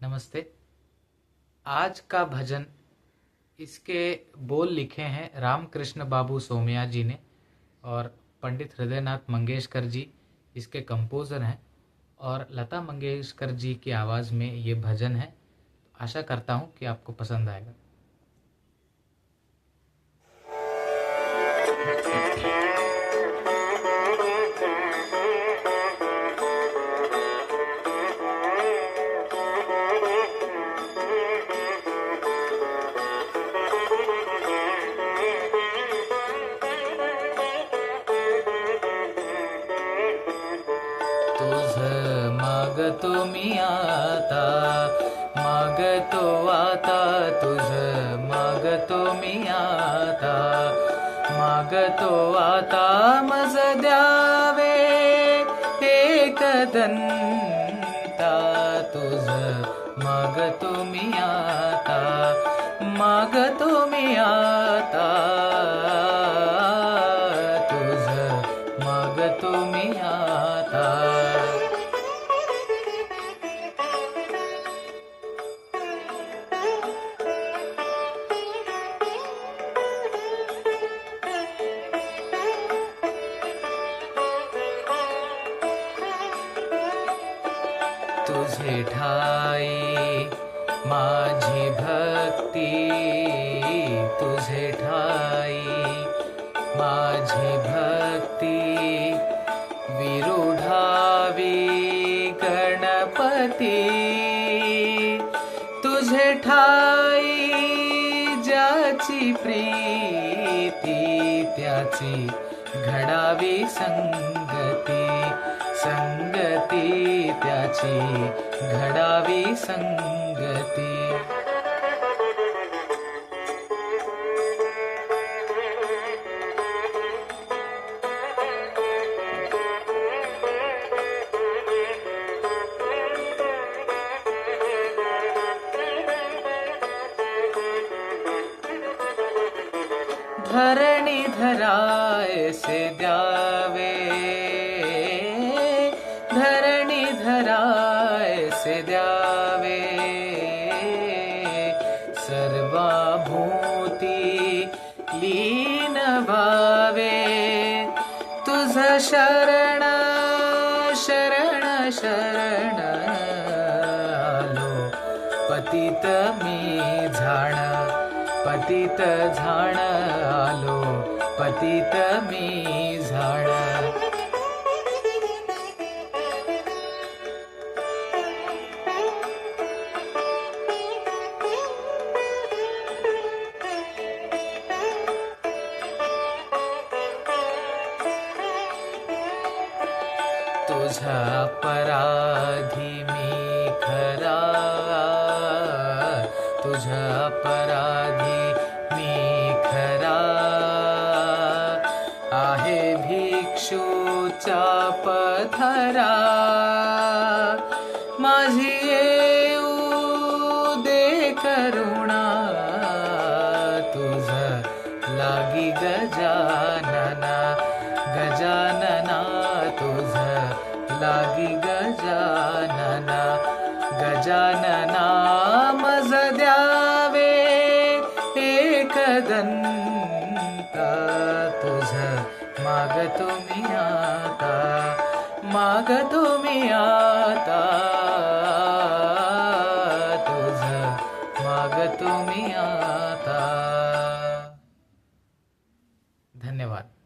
नमस्ते। आज का भजन इसके बोल लिखे हैं रामकृष्ण बाबू सोमिया जी ने और पंडित हृदयनाथ मंगेशकर जी, इसके कंपोज़र हैं और लता मंगेशकर जी की आवाज़ में ये भजन है। आशा करता हूँ कि आपको पसंद आएगा। तुझ मागतो मी आता. मागतो आता तुझ मागतो मी आता. मागतो आता मज द्यावे एक दंता तुझ. मागतो मी आता मागतो मी आता. मागतो मी आता. तुझे ठाई माझी भक्ती. तुझे ठाई माझी भक्ती विरुढावी गणपती तुझे ठाई ज्याची प्रीती त्याची घडावी संगती संगती त्याची घडावी संगती. धरणी धराय से द्यावे। धरणी धराय से द्यावे। सर्वाभूती लीन भावे। तुझ शरण शरण शरण। आलो पतित मी झाण पतित झाण आलो पतित मी झाड. तुझा पराधी मी खरा तुझा परा आहे भिक्षूचा पथरा. माझी येऊ दे करुणा. तुझ लागी गजानना गजानना तुझ लागी गजानना गजानना मज द्यावे एक मागतो मी आता मागतो मी आता. तुझ मागतो मी आता. धन्यवाद.